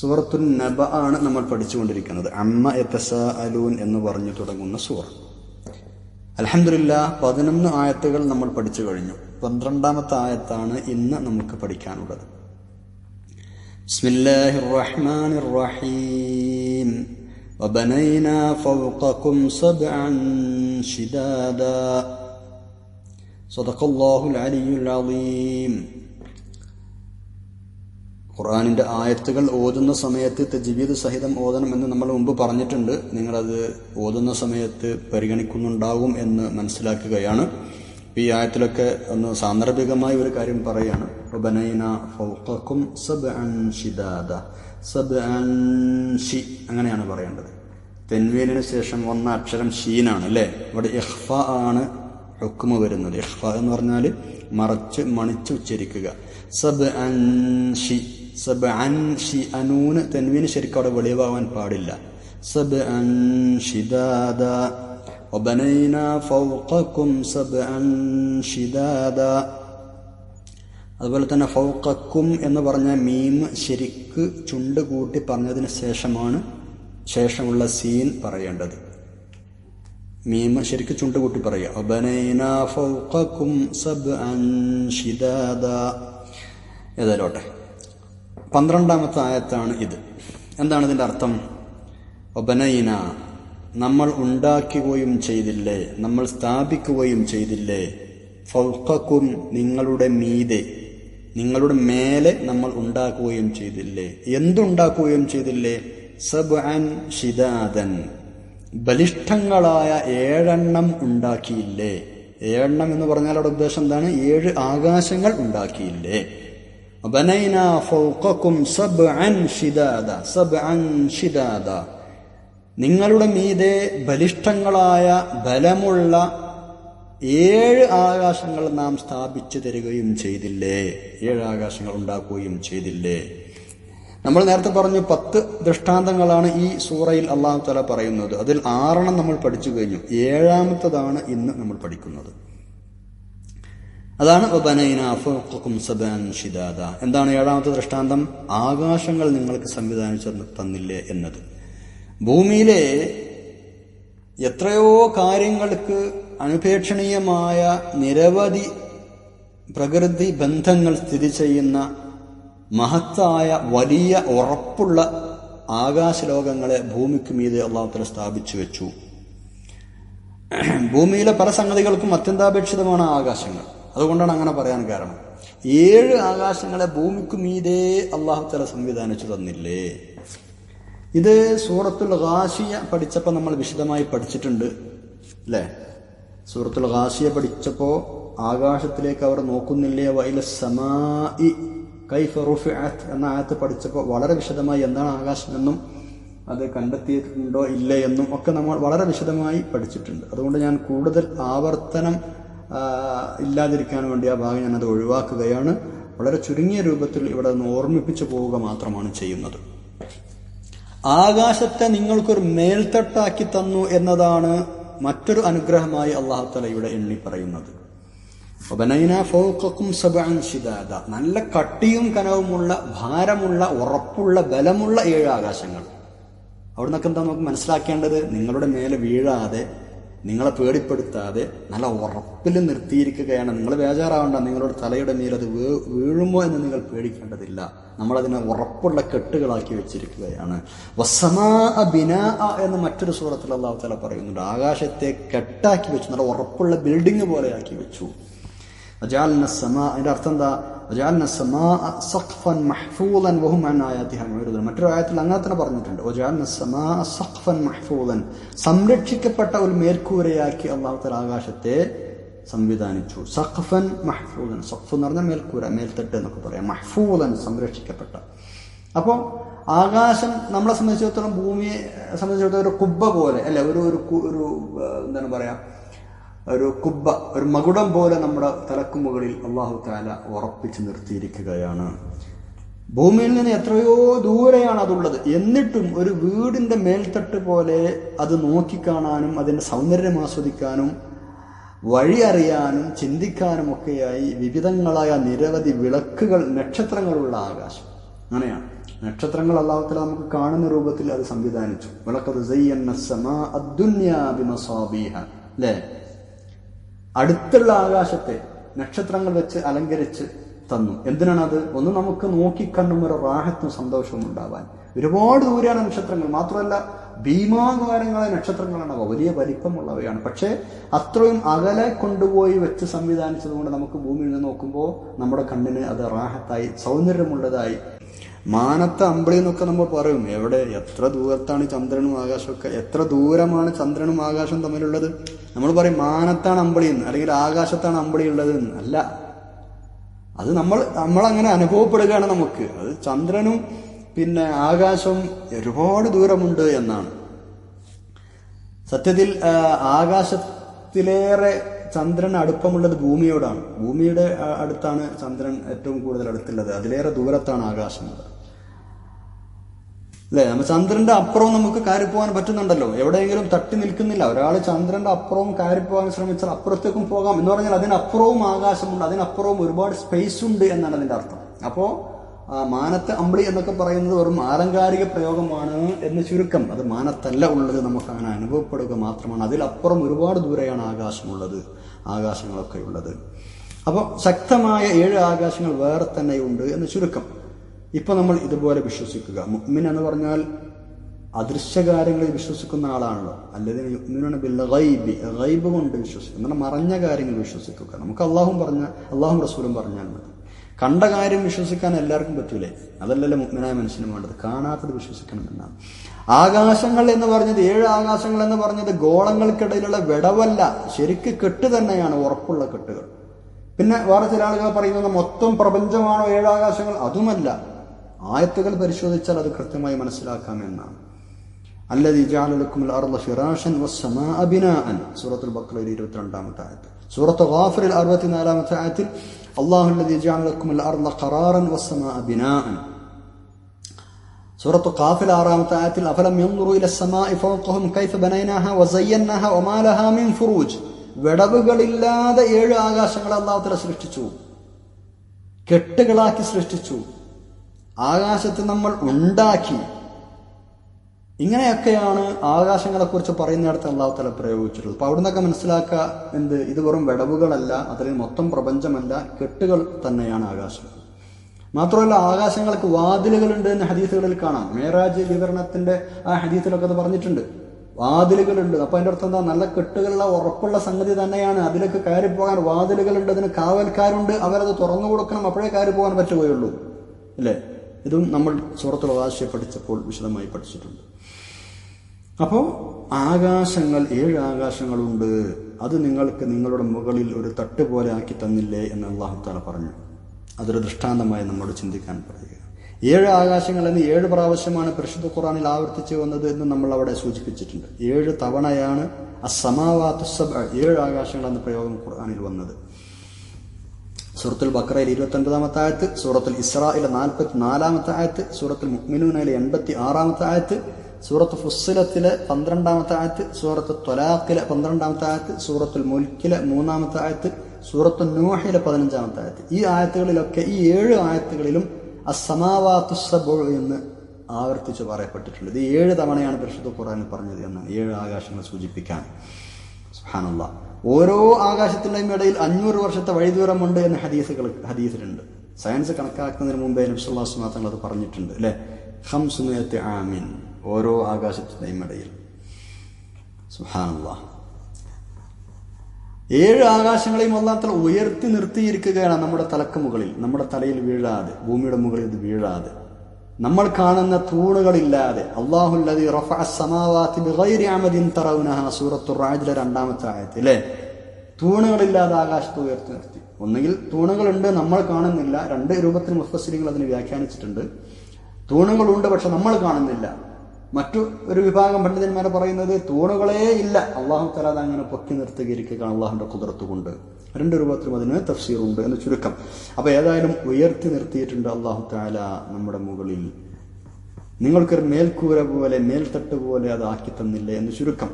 സൂറത്തുൻ നബ ആണ് നമ്മൾ പഠിച്ചുകൊണ്ടിരിക്കുന്നത്. അമ്മ എത്തസ അലൂൻ എന്ന് പറഞ്ഞു തുടങ്ങുന്ന സൂറ. അലഹമില്ല പതിനൊന്ന് ആയത്തുകൾ നമ്മൾ പഠിച്ചു കഴിഞ്ഞു. പന്ത്രണ്ടാമത്തെ ആയത്താണ് ഇന്ന് നമുക്ക് പഠിക്കാനുള്ളത്. സ്വതക്കല്ലാഹുൽ ഖുർആാനിന്റെ ആയത്തുകൾ ഓതുന്ന സമയത്ത് തജ്വീദ് സഹിതം ഓതണമെന്ന് നമ്മൾ മുമ്പ് പറഞ്ഞിട്ടുണ്ട്. നിങ്ങളത് ഓതുന്ന സമയത്ത് പരിഗണിക്കുന്നുണ്ടാവും എന്ന് മനസ്സിലാക്കുകയാണ്. ഈ ആയത്തിലൊക്കെ ഒന്ന് സാന്ദർഭികമായ ഒരു കാര്യം പറയാണ്. അങ്ങനെയാണ് പറയേണ്ടത്. തെൻവീനിന് ശേഷം വന്ന അക്ഷരം ഷീനാണ് അല്ലേ? ഇവിടെ ഇഹ്ഫ ആണ് ഹുക്കുമ വരുന്നത്. ഇഹ്ഫ എന്ന് പറഞ്ഞാൽ മറച്ച് മണിച്ച് ഉച്ചരിക്കുക. സബ് അൻ ഷി സബ് അൻ ഷി അനൂന് തെൻവീന് ശരിക്കും അവിടെ വെളിവാകാൻ പാടില്ല സബ് അൻ ഷിദാദ وبنينا فوقكم سبعا شدادا അതുപോലെ തന്നെ ഫൗക്കക്കും എന്ന് പറഞ്ഞ മീം ശരിക്ക് ചുണ്ട് കൂട്ടി പറഞ്ഞതിന് ശേഷമാണ് ശേഷമുള്ള സീൻ പറയേണ്ടത് മീം ശരിക്ക് ചുണ്ട് കൂട്ടി പറയുക ഒബനൈന ഫൗക്കക്കും സബ്അൻ ഷിദാദ ഏതായാലോട്ടെ പന്ത്രണ്ടാമത്തെ ആയത്താണ് ഇത്. എന്താണ് ഇതിന്റെ അർത്ഥം? ഒബനൈന നമ്മൾ ഉണ്ടാക്കുകയും ചെയ്തില്ലേ നമ്മൾ സ്ഥാപിക്കുകയും ചെയ്തില്ലേ ഫൗക്കും നിങ്ങളുടെ മീതെ നിങ്ങളുടെ മേലെ നമ്മൾ ഉണ്ടാക്കുകയും ചെയ്തില്ലേ. എന്തുണ്ടാക്കുകയും ചെയ്തില്ലേ? സബ് അൻ ഷിദാദൻ ബലിഷ്ഠങ്ങളായ ഏഴെണ്ണം ഉണ്ടാക്കിയില്ലേ. ഏഴെണ്ണം എന്ന് പറഞ്ഞാൽ അവിടെ ഉദ്ദേശം എന്താണ്? ഏഴ് ആകാശങ്ങൾ ഉണ്ടാക്കിയില്ലേ. ബനൈന ഫൗഖക്കും സബ്അൻ ഷിദാദ സബ്അൻ ഷിദാദ നിങ്ങളുടെ മീതെ ബലിഷ്ഠങ്ങളായ ബലമുള്ള ഏഴ് ആകാശങ്ങൾ നാം സ്ഥാപിച്ചു തരികയും ചെയ്തില്ലേ? ഏഴ് ആകാശങ്ങൾ ഉണ്ടാക്കുകയും ചെയ്തില്ലേ? നമ്മൾ നേരത്തെ പറഞ്ഞു പത്ത് ദൃഷ്ടാന്തങ്ങളാണ് ഈ സൂറയിൽ അള്ളാഹു തല പറയുന്നത്. അതിൽ ആറെണ്ണം നമ്മൾ പഠിച്ചു കഴിഞ്ഞു. ഏഴാമത്തതാണ് ഇന്ന് നമ്മൾ പഠിക്കുന്നത്. അതാണ് ഷിദാദ എന്താണ് ഏഴാമത്തെ ദൃഷ്ടാന്തം? ആകാശങ്ങൾ നിങ്ങൾക്ക് സംവിധാനിച്ചു തന്നില്ലേ എന്നത്. ഭൂമിയിലെ എത്രയോ കാര്യങ്ങൾക്ക് അനുപേക്ഷണീയമായ നിരവധി പ്രകൃതി ബന്ധങ്ങൾ സ്ഥിതി ചെയ്യുന്ന മഹത്തായ വലിയ ഉറപ്പുള്ള ആകാശലോകങ്ങളെ ഭൂമിക്ക് മീതെ അള്ളാഹുത്തല സ്ഥാപിച്ചു വെച്ചു. ഭൂമിയിലെ പല സംഗതികൾക്കും അത്യന്താപേക്ഷിതമാണ് ആകാശങ്ങൾ. അതുകൊണ്ടാണ് അങ്ങനെ പറയാൻ കാരണം. ഏഴ് ആകാശങ്ങളെ ഭൂമിക്ക് അള്ളാഹു തല സംവിധാനിച്ചു തന്നില്ലേ? ഇത് സൂറത്തുൽ ഖാശിയ പഠിച്ചപ്പോൾ നമ്മൾ വിശദമായി പഠിച്ചിട്ടുണ്ട് അല്ലേ? സൂറത്തുൽ ഖാശിയ പഠിച്ചപ്പോൾ ആകാശത്തിലേക്ക് അവർ നോക്കുന്നില്ലേ? വൈല സമായി ഫറൂഫ് റുഫിഅത്ത് എന്ന ആയത്ത് പഠിച്ചപ്പോൾ വളരെ വിശദമായി എന്താണ് ആകാശം എന്നും അത് കണ്ടെത്തിയിട്ടുണ്ടോ ഇല്ല എന്നും ഒക്കെ നമ്മൾ വളരെ വിശദമായി പഠിച്ചിട്ടുണ്ട്. അതുകൊണ്ട് ഞാൻ കൂടുതൽ ആവർത്തനം ഇല്ലാതിരിക്കാൻ വേണ്ടി ആ ഭാഗം ഞാനത് ഒഴിവാക്കുകയാണ്. വളരെ ചുരുങ്ങിയ രൂപത്തിൽ ഇവിടെ നിന്ന് ഓർമ്മിപ്പിച്ചു പോവുക മാത്രമാണ് ചെയ്യുന്നത്. ആകാശത്തെ നിങ്ങൾക്കൊരു മേൽത്തട്ടാക്കി തന്നു എന്നതാണ് മറ്റൊരു അനുഗ്രഹമായി അള്ളാഹുത്തല ഇവിടെ എണ്ണി പറയുന്നത്. നല്ല കട്ടിയും കനവുമുള്ള ഭാരമുള്ള ഉറപ്പുള്ള ബലമുള്ള ഏഴ് ആകാശങ്ങൾ. അവിടെ നിന്നൊക്കെ എന്താ നമുക്ക് മനസ്സിലാക്കേണ്ടത്? നിങ്ങളുടെ മേലെ വീഴാതെ നിങ്ങളെ പേടിപ്പെടുത്താതെ നല്ല ഉറപ്പിൽ നിർത്തിയിരിക്കുകയാണ്. നിങ്ങൾ ബേജാറാവണ്ട. നിങ്ങളുടെ തലയുടെ മേൽ അത് വീഴുമോ എന്ന് നിങ്ങൾ പേടിക്കേണ്ടതില്ല. നമ്മളതിനെ ഉറപ്പുള്ള കെട്ടുകളാക്കി വെച്ചിരിക്കുകയാണ്. വസമാ ബിന എന്ന് മറ്റൊരു സൂറത്തിൽ അള്ളാഹു പറയുന്നുണ്ട്. ആകാശത്തെ കെട്ടാക്കി വെച്ചു. നല്ല ഉറപ്പുള്ള ബിൽഡിംഗ് പോലെ ആക്കി വെച്ചു. അജാലിന സമ അതിന്റെ അർത്ഥം എന്താ? ഒജാലിന മഹ്ഫൂലൻ മറ്റൊരു ആയത്തിൽ അങ്ങനെ തന്നെ പറഞ്ഞിട്ടുണ്ട്. മഹ്ഫൂലൻ സംരക്ഷിക്കപ്പെട്ട ഒരു മേൽക്കൂരയാക്കി അള്ളാഹുത്തൽ ആകാശത്തെ സംവിധാനിച്ചു. സഖഫൻ മഹ്ഫൂലൻ സഖഫ് എന്ന് പറഞ്ഞാൽ മേൽക്കൂര മേൽത്തട്ട് എന്നൊക്കെ പറയാം. മഹ്ഫൂലൻ സംരക്ഷിക്കപ്പെട്ട. അപ്പോൾ ആകാശം നമ്മളെ സംബന്ധിച്ചിടത്തോളം ഭൂമിയെ സംബന്ധിച്ചിടത്തോളം ഒരു കുബ്ബ പോലെ അല്ലെ ഒരു ഒരു എന്താണ് പറയുക ഒരു കുബ്ബ ഒരു മകുടം പോലെ നമ്മുടെ തലക്കു മുകളിൽ അള്ളാഹു താല ഉറപ്പിച്ചു നിർത്തിയിരിക്കുകയാണ്. ഭൂമിയിൽ നിന്ന് എത്രയോ ദൂരെയാണ് അതുള്ളത്. എന്നിട്ടും ഒരു വീടിന്റെ മേൽത്തട്ട് പോലെ അത് നോക്കിക്കാണാനും അതിന്റെ സൗന്ദര്യം ആസ്വദിക്കാനും വഴി അറിയാനും ചിന്തിക്കാനും ഒക്കെയായി വിവിധങ്ങളായ നിരവധി വിളക്കുകൾ നക്ഷത്രങ്ങളുള്ള ആകാശം. അങ്ങനെയാണ്. നക്ഷത്രങ്ങൾ അള്ളാഹുത്തല നമുക്ക് കാണുന്ന രൂപത്തിൽ അത് സംവിധാനിച്ചു. വിളക്കത് അല്ലേ? അടുത്തുള്ള ആകാശത്തെ നക്ഷത്രങ്ങൾ വെച്ച് അലങ്കരിച്ച് തന്നു. എന്തിനാണത്? ഒന്ന് നമുക്ക് നോക്കിക്കണ്ണും ഒരു റാഹത്തും സന്തോഷവും ഉണ്ടാവാൻ. ഒരുപാട് ദൂരെയാണ് നക്ഷത്രങ്ങൾ. മാത്രമല്ല ഭീമാകാരങ്ങളായ നക്ഷത്രങ്ങളാണ് അവ. വലിയ വലിപ്പമുള്ളവയാണ്. പക്ഷേ അത്രയും അകലെ കൊണ്ടുപോയി വെച്ച് സംവിധാനിച്ചതുകൊണ്ട് നമുക്ക് ഭൂമിയിൽ നിന്ന് നോക്കുമ്പോൾ നമ്മുടെ കണ്ണിന് അത് റാഹത്തായി സൗന്ദര്യമുള്ളതായി മാനത്തെ അമ്പിളി എന്നൊക്കെ നമ്മൾ പറയും. എവിടെ? എത്ര ദൂരത്താണ് ചന്ദ്രനും ആകാശമൊക്കെ എത്ര ദൂരമാണ് ചന്ദ്രനും ആകാശം തമ്മിലുള്ളത്? നമ്മൾ പറയും മാനത്താണ് അമ്പിളി എന്ന് അല്ലെങ്കിൽ ആകാശത്താണ് അമ്പിളി ഉള്ളത് എന്ന്. അല്ല. അത് നമ്മൾ നമ്മളങ്ങനെ അനുഭവപ്പെടുകയാണ് നമുക്ക്. അത് ചന്ദ്രനും പിന്നെ ആകാശം ഒരുപാട് ദൂരമുണ്ട് എന്നാണ്. സത്യത്തിൽ ആകാശത്തിലേറെ ചന്ദ്രൻ അടുപ്പമുള്ളത് ഭൂമിയോടാണ്. ഭൂമിയുടെ അടുത്താണ് ചന്ദ്രൻ ഏറ്റവും കൂടുതൽ അടുത്തുള്ളത്. അതിലേറെ ദൂരത്താണ് ആകാശമുള്ളത് അല്ലേ? നമ്മ ചന്ദ്രന്റെ അപ്പുറവും നമുക്ക് കയറിപ്പോകാൻ പറ്റുന്നുണ്ടല്ലോ. എവിടെയെങ്കിലും തട്ടി നിൽക്കുന്നില്ല. ഒരാൾ ചന്ദ്രന്റെ അപ്പുറവും കയറിപ്പോകാൻ ശ്രമിച്ചാൽ അപ്പുറത്തേക്കും പോകാം എന്ന് പറഞ്ഞാൽ അതിനപ്പുറവും ആകാശമുണ്ട്. അതിനപ്പുറവും ഒരുപാട് സ്പേസ് ഉണ്ട് എന്നാണ് അതിന്റെ അർത്ഥം. അപ്പോ ആ, മാനത്ത് അമ്പിളി എന്നൊക്കെ പറയുന്നത് വെറും ആലങ്കാരിക പ്രയോഗമാണ് എന്ന് ചുരുക്കം അത് മാനത്തല്ല ഉള്ളത് നമുക്ക് അങ്ങനെ അനുഭവപ്പെടുക മാത്രമാണ്. അതിലപ്പുറം ഒരുപാട് ദൂരെയാണ് ആകാശമുള്ളത് ആകാശങ്ങളൊക്കെ ഉള്ളത്. അപ്പോൾ ശക്തമായ ഏഴ് ആകാശങ്ങൾ വേറെ തന്നെയുണ്ട് എന്ന് ചുരുക്കം. ഇപ്പൊ നമ്മൾ ഇതുപോലെ വിശ്വസിക്കുക. മുഅ്മിൻ എന്ന് പറഞ്ഞാൽ അദൃശ്യകാര്യങ്ങളിൽ വിശ്വസിക്കുന്ന ആളാണല്ലോ. അല്ലെങ്കിൽ ഗൈബി ഗൈബ് കൊണ്ട് വിശ്വസിക്കുക. നമ്മൾ മറഞ്ഞ കാര്യങ്ങൾ വിശ്വസിക്കുക. നമുക്ക് അള്ളാഹും പറഞ്ഞ അള്ളാഹും റസൂലും പറഞ്ഞാൽ മതി. കണ്ട കാര്യം വിശ്വസിക്കാൻ എല്ലാവർക്കും പറ്റൂലേ? അതല്ലല്ലോ മുഗ്നായ മനുഷ്യന് വേണ്ടത്. കാണാത്തത് വിശ്വസിക്കണം എന്നാണ്. ആകാശങ്ങൾ എന്ന് പറഞ്ഞത് ഏഴ് ആകാശങ്ങൾ എന്ന് പറഞ്ഞത് ഗോളങ്ങൾക്കിടയിലുള്ള വിടവല്ല. ശരിക്ക് കെട്ട് തന്നെയാണ് ഉറപ്പുള്ള കെട്ടുകൾ. പിന്നെ വേറെ ചില ആളുകൾ പറയുന്നത് മൊത്തം പ്രപഞ്ചമാണോ ഏഴാകാശങ്ങൾ അതുമല്ല. ആയത്തുകൾ പരിശോധിച്ചാൽ അത് കൃത്യമായി മനസ്സിലാക്കാം എന്നാണ്. അല്ലതി ജാലലക്കും അർള ഫിറാഷൻ വസ്സമാ അബിനാൻ സൂറത്തുൽ ബക്രയിൽ ഇരുപത്തിരണ്ടാമത്തെ ആയത്ത്. സൂറത്ത് ഗാഫറിൽ അറുപത്തിനാലാമത്തെ ആയത്തിൽ അള്ളാഹുല്ലതി ജാലലക്കും അർള ഖറാറൻ വസ്സമാ അബിനാൻ സൂറത്ത് ഖാഫിൽ ആറാമത്തെ ആയത്തിൽ അഫലം യൻദുറു ഇല ഫൗഖഹും കൈഫ ബനൈനാഹ വസയ്യനാഹ വമാലഹ മിൻ ഫുറൂജ്. വിടവുകളില്ലാതെ ഏഴ് ആകാശങ്ങളെ അള്ളാഹുത്തല സൃഷ്ടിച്ചു. കെട്ടുകളാക്കി സൃഷ്ടിച്ചു. ആകാശത്ത് നമ്മൾ ഉണ്ടാക്കി. ഇങ്ങനെയൊക്കെയാണ് ആകാശങ്ങളെക്കുറിച്ച് പറയുന്നിടത്ത് അള്ളാഹു തല പ്രയോഗിച്ചിട്ടുള്ളത്. അപ്പൊ അവിടുന്നൊക്കെ മനസ്സിലാക്കുക എന്ത്? ഇത് വെറും വിടവുകളല്ല അതിൽ മൊത്തം പ്രപഞ്ചമല്ല കെട്ടുകൾ തന്നെയാണ് ആകാശം. മാത്രമല്ല ആകാശങ്ങൾക്ക് വാതിലുകളുണ്ട് എന്ന് ഹദീസുകളിൽ കാണാം. മേരാജ് വിവരണത്തിന്റെ ആ ഹദീസിലൊക്കെ അത് പറഞ്ഞിട്ടുണ്ട്. വാതിലുകളുണ്ട്. അപ്പൊ അതിന്റെ അർത്ഥം എന്താ? നല്ല കെട്ടുകളുള്ള ഉറപ്പുള്ള സംഗതി തന്നെയാണ്. അതിലേക്ക് കയറി പോകാൻ വാതിലുകളുണ്ട്. അതിന് കാവൽക്കാരുണ്ട്. അവരത് തുറന്നു കൊടുക്കണം. അപ്പോഴേ കയറി പോകാൻ പറ്റുകയുള്ളൂ. അല്ലേ ഇതും നമ്മൾ സുഹൃത്തുള്ള വാശിയെ പഠിച്ചപ്പോൾ വിശദമായി പഠിച്ചിട്ടുണ്ട്. അപ്പോൾ ആകാശങ്ങൾ ഏഴ് ആകാശങ്ങളുണ്ട്. അത് നിങ്ങൾക്ക് നിങ്ങളുടെ മുകളിൽ ഒരു തട്ട് പോലെ ആക്കി തന്നില്ലേ എന്ന് അള്ളാഹു താല പറഞ്ഞു. അതൊരു ദൃഷ്ടാന്തമായി നമ്മോട് ചിന്തിക്കാൻ പറയുക. ഏഴ് ആകാശങ്ങൾ എന്ന് ഏഴ് പ്രാവശ്യമാണ് പരിശുദ്ധ ഖുറാനിൽ ആവർത്തിച്ചു വന്നത് എന്ന് നമ്മൾ അവിടെ സൂചിപ്പിച്ചിട്ടുണ്ട്. ഏഴ് തവണയാണ് അസമാവാത്തുസബ് ഏഴ് ആകാശങ്ങൾ എന്ന പ്രയോഗം ഖുർആാനിൽ വന്നത്. സൂറത്തുൽ ബക്രയിൽ ഇരുപത്തി ഒൻപതാമത്തെ ആയത്ത് സൂറത്തുൽ ഇസ്രായിലെ നാൽപ്പത്തി നാലാമത്തെ ആയത്ത് സൂറത്തുൽ മുക്മിനൂനയിലെ എൺപത്തി ആറാമത്തെ ആയത്ത് സൂറത്ത് ഫുസ്സിലത്തിലെ പന്ത്രണ്ടാമത്തെ ആയത്ത് സൂറത്ത് ത്വലാഖിലെ പന്ത്രണ്ടാമത്തെ ആയത്ത് സൂറത്തുൽ മുൽക്കിലെ മൂന്നാമത്തെ ആയത്ത് സൂറത്തു നൂഹിലെ പതിനഞ്ചാമത്തെ ആയത്ത്. ഈ ആയത്തുകളിലൊക്കെ ഈ ഏഴ് ആയത്തുകളിലും അസമാവാത്തുസബു എന്ന് ആവർത്തിച്ച് പറയപ്പെട്ടിട്ടുള്ളത് ഏഴ് തവണയാണ് പരിശുദ്ധ ഖുറാനിൽ പറഞ്ഞത് എന്നാണ്. ഏഴ് ആകാശങ്ങൾ സൂചിപ്പിക്കാൻ. സുഹാനല്ല ഓരോ ആകാശത്തിന്റെയും ഇടയിൽ അഞ്ഞൂറ് വർഷത്തെ വഴിദൂരമുണ്ട് എന്ന് ഹദീസുകൾ ഹദീസിലുണ്ട്. സയൻസ് കണക്കാക്കുന്നതിന് മുമ്പേ നബ്സുല്ലാസ് തങ്ങൾ അത് പറഞ്ഞിട്ടുണ്ട് അല്ലെ? ഹംസുനയത്തെ ആമിൻ. ഓരോ ആകാശത്തിന്റെയും ഇടയിൽ. സുഹാനുള്ള ഏഴ് ആകാശങ്ങളെയും ഒന്നാത്ത ഉയർത്തി നിർത്തിയിരിക്കുകയാണ് നമ്മുടെ തലക്ക് മുകളിൽ നമ്മുടെ തലയിൽ വീഴാതെ ഭൂമിയുടെ മുകളിൽ ഇത് വീഴാതെ. നമ്മൾ കാണുന്ന തൂണുകളില്ലാതെ അള്ളാഹുല്ലതി സൂറത്തു റാജിലെ രണ്ടാമത്തെ ആയത്തിൽ അല്ലേ തൂണുകളില്ലാതെ ആകാശത്ത് ഉയർത്തി നിർത്തി. ഒന്നുകിൽ തൂണുകളുണ്ട് നമ്മൾ കാണുന്നില്ല. രണ്ട് രൂപത്തിൽ മുഫസ്സിരികൾ അതിന് വ്യാഖ്യാനിച്ചിട്ടുണ്ട്. തൂണുകളുണ്ട് പക്ഷെ നമ്മൾ കാണുന്നില്ല. മറ്റു ഒരു വിഭാഗം പണ്ഡിതന്മാർ പറയുന്നത് തൂണുകളേ ഇല്ല. അള്ളാഹു തലാദ് അങ്ങനെ പൊക്കി നിർത്തുകയിരിക്കുകയാണ് അള്ളാഹുന്റെ കുതിർത്ത് കൊണ്ട്. രണ്ട് രൂപത്തിലും അതിന് തഫ്സീറുണ്ട് എന്ന് ചുരുക്കം. അപ്പൊ ഏതായാലും ഉയർത്തി നിർത്തിയിട്ടുണ്ട് അള്ളാഹു താല നമ്മുടെ മുകളിൽ. നിങ്ങൾക്കൊരു മേൽക്കൂര പോലെ മേൽത്തട്ട് പോലെ അത് ആക്കി തന്നില്ല എന്ന് ചുരുക്കം.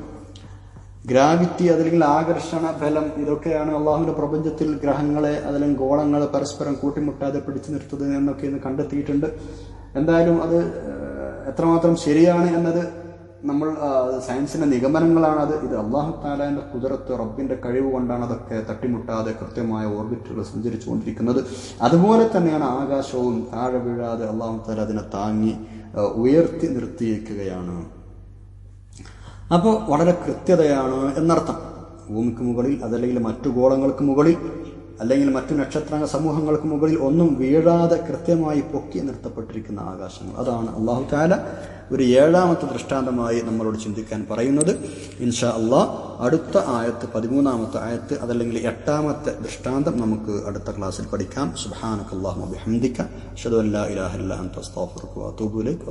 ഗ്രാവിറ്റി അതല്ലെങ്കിൽ ആകർഷണ ബലം ഇതൊക്കെയാണ് അള്ളാഹുവിന്റെ പ്രപഞ്ചത്തിൽ ഗ്രഹങ്ങളെ അതല്ലെങ്കിൽ ഗോളങ്ങളെ പരസ്പരം കൂട്ടിമുട്ടാതെ പിടിച്ചു നിർത്തുന്നത് എന്നൊക്കെ ഇന്ന് കണ്ടെത്തിയിട്ടുണ്ട്. എന്തായാലും അത് എത്രമാത്രം ശരിയാണ് എന്നത് നമ്മൾ സയൻസിന്റെ നിഗമനങ്ങളാണ് അത്. ഇത് അള്ളാഹു താലാന്റെ കുതിരത്ത് റബ്ബിന്റെ കഴിവ് കൊണ്ടാണ് അതൊക്കെ തട്ടിമുട്ടാതെ കൃത്യമായ ഓർബിറ്റുകൾ സഞ്ചരിച്ചുകൊണ്ടിരിക്കുന്നത്. അതുപോലെ തന്നെയാണ് ആകാശവും താഴെ വീഴാതെ അള്ളാഹു താല അതിനെ താങ്ങി ഉയർത്തി നിർത്തിയിരിക്കുകയാണ് അപ്പോൾ വളരെ കൃത്യതയാണ് എന്നർത്ഥം. ഭൂമിക്ക് മുകളിൽ അതല്ലെങ്കിൽ മറ്റു ഗോളങ്ങൾക്ക് മുകളിൽ അല്ലെങ്കിൽ മറ്റു നക്ഷത്ര സമൂഹങ്ങൾക്ക് മുകളിൽ ഒന്നും വീഴാതെ കൃത്യമായി പൊക്കി നിർത്തപ്പെട്ടിരിക്കുന്ന ആകാശങ്ങൾ. അതാണ് അള്ളാഹു താല ഒരു ഏഴാമത്തെ ദൃഷ്ടാന്തമായി നമ്മളോട് ചിന്തിക്കാൻ പറയുന്നത്. ഇൻഷാ അള്ളാഹ് അടുത്ത ആയത്ത് പതിമൂന്നാമത്തെ ആയത്ത് അതല്ലെങ്കിൽ എട്ടാമത്തെ ദൃഷ്ടാന്തം നമുക്ക് അടുത്ത ക്ലാസ്സിൽ പഠിക്കാം. സുബാനക്ക് അള്ളാഹു അബിഹംദിക്ക ഷദു അല്ലാ ഇലാഹ ഇല്ല അൻത അസ്തഗ്ഫിറുക വഅതൂബു ഇലൈക്.